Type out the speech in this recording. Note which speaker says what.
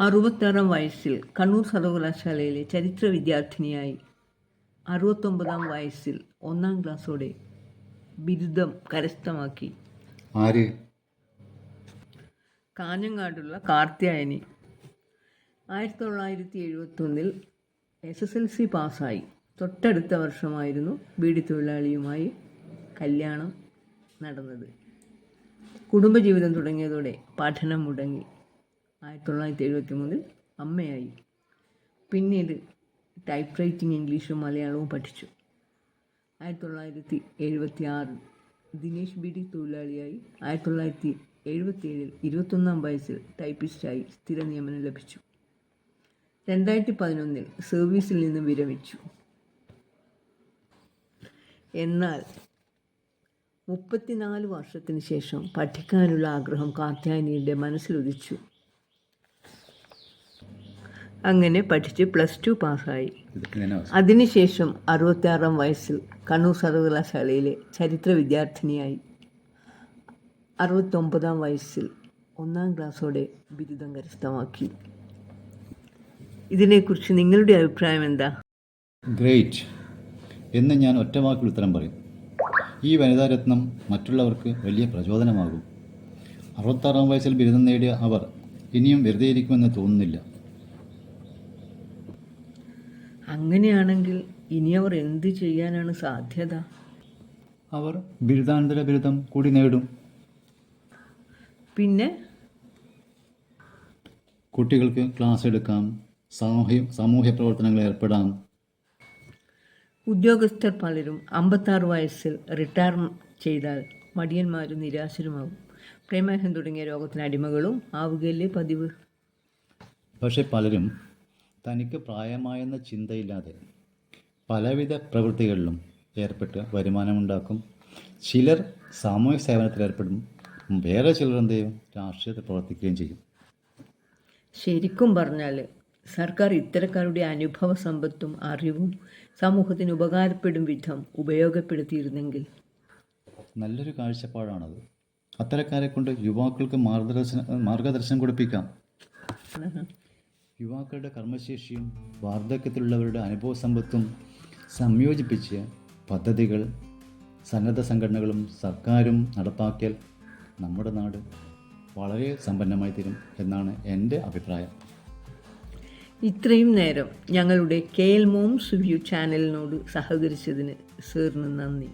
Speaker 1: അറുപത്താറാം വയസ്സിൽ കണ്ണൂർ സർവകലാശാലയിലെ ചരിത്ര വിദ്യാർത്ഥിനിയായി. അറുപത്തൊമ്പതാം വയസ്സിൽ ഒന്നാം ക്ലാസ്സോടെ ബിരുദം കരസ്ഥമാക്കി.
Speaker 2: ആര്?
Speaker 1: കാഞ്ഞങ്ങാടുള്ള കാർത്യായനി. ആയിരത്തി തൊള്ളായിരത്തി എഴുപത്തൊന്നിൽ എസ് എസ് എൽ സി പാസ്സായി. തൊട്ടടുത്ത വർഷമായിരുന്നു ബീഡി തൊഴിലാളിയുമായി കല്യാണം നടന്നത്. കുടുംബജീവിതം തുടങ്ങിയതോടെ പഠനം മുടങ്ങി. ആയിരത്തി തൊള്ളായിരത്തി എഴുപത്തി മൂന്നിൽ അമ്മയായി. പിന്നീട് ടൈപ്പ് റൈറ്റിംഗ് ഇംഗ്ലീഷും മലയാളവും പഠിച്ചു. ആയിരത്തി തൊള്ളായിരത്തി എഴുപത്തി ആറിൽ ദിനേശ് ബിഡി തൊഴിലാളിയായി. ആയിരത്തി തൊള്ളായിരത്തി എഴുപത്തി ഏഴിൽ ഇരുപത്തൊന്നാം വയസ്സിൽ ടൈപ്പിസ്റ്റായി സ്ഥിര നിയമനം ലഭിച്ചു. രണ്ടായിരത്തി പതിനൊന്നിൽ സർവീസിൽ നിന്ന് വിരമിച്ചു. എന്നാൽ മുപ്പത്തിനാല് വർഷത്തിന് ശേഷം പഠിക്കാനുള്ള ആഗ്രഹം കാർത്യായനിയുടെ മനസ്സിലുദിച്ചു അങ്ങനെ പഠിച്ച് പ്ലസ് ടു പാസ്സായി. അതിനുശേഷം അറുപത്തിയാറാം വയസ്സിൽ കണ്ണൂർ സർവകലാശാലയിലെ ചരിത്ര വിദ്യാർത്ഥിനിയായി. അറുപത്തൊമ്പതാം വയസ്സിൽ ഒന്നാം ക്ലാസ്സോടെ ബിരുദം കരസ്ഥമാക്കി. ഇതിനെക്കുറിച്ച് നിങ്ങളുടെ അഭിപ്രായം എന്താ?
Speaker 2: ഗ്രേറ്റ്. എന്ന് ഞാൻ ഒറ്റവാക്കിൽ ഉത്തരം പറയും. ഈ വനിതാരത്നം മറ്റുള്ളവർക്ക് വലിയ പ്രചോദനമാകും. അറുപത്താറാം വയസ്സിൽ ബിരുദം നേടിയ അവർ ഇനിയും വെറുതെ ഇരിക്കുമെന്ന് തോന്നുന്നില്ല.
Speaker 1: അങ്ങനെയാണെങ്കിൽ ഇനി അവർ എന്ത് ചെയ്യാനാണ് സാധ്യത?
Speaker 2: അവർ ബിരുദാനന്തര ബിരുദം കൂടി നേടും.
Speaker 1: പിന്നെ?
Speaker 2: കുട്ടികൾക്ക് ക്ലാസ് എടുക്കാം സാമൂഹ്യ സാമൂഹ്യ പ്രവർത്തനങ്ങളിൽ ഏർപ്പെടാം.
Speaker 1: ഉദ്യോഗസ്ഥർ പലരും അമ്പത്താറ് വയസ്സിൽ റിട്ടയർ ചെയ്താൽ മടിയന്മാരും നിരാശരുമാകും. പ്രമേഹം തുടങ്ങിയ രോഗത്തിന് അടിമകളും ആവുകയല്ലേ പതിവ്?
Speaker 2: പക്ഷെ പലരും തനിക്ക് പ്രായമായെന്ന ചിന്തയില്ലാതെ പലവിധ പ്രവൃത്തികളിലും ഏർപ്പെട്ട് വരുമാനമുണ്ടാക്കും. ചിലർ സാമൂഹ്യ സേവനത്തിൽ ഏർപ്പെടും. വേറെ ചിലർ എന്ത് ചെയ്യും? രാഷ്ട്രീയത്തിൽ പ്രവർത്തിക്കുകയും ചെയ്യും.
Speaker 1: ശരിക്കും പറഞ്ഞാൽ സർക്കാർ ഇത്തരക്കാരുടെ അനുഭവ സമ്പത്തും അറിവും സമൂഹത്തിന് ഉപകാരപ്പെടും വിധം ഉപയോഗപ്പെടുത്തിയിരുന്നെങ്കിൽ.
Speaker 2: നല്ലൊരു കാഴ്ചപ്പാടാണത്. അത്തരക്കാരെ കൊണ്ട് യുവാക്കൾക്ക് മാർഗദർശന മാർഗദർശനം കൊടുപ്പിക്കാം. യുവാക്കളുടെ കർമ്മശേഷിയും വാർദ്ധക്യത്തിലുള്ളവരുടെ അനുഭവ സമ്പത്തും സംയോജിപ്പിച്ച് പദ്ധതികൾ സന്നദ്ധ സംഘടനകളും സർക്കാരും നടപ്പാക്കിയാൽ നമ്മുടെ നാട് വളരെ സമ്പന്നമായി തീരും എന്നാണ് എന്റെ അഭിപ്രായം.
Speaker 1: ഇത്രയും നേരം ഞങ്ങളുടെ കെ മോംസ് വ്യൂ ചാനലിനോട് സഹകരിച്ചതിന് സാറിന് നന്ദി.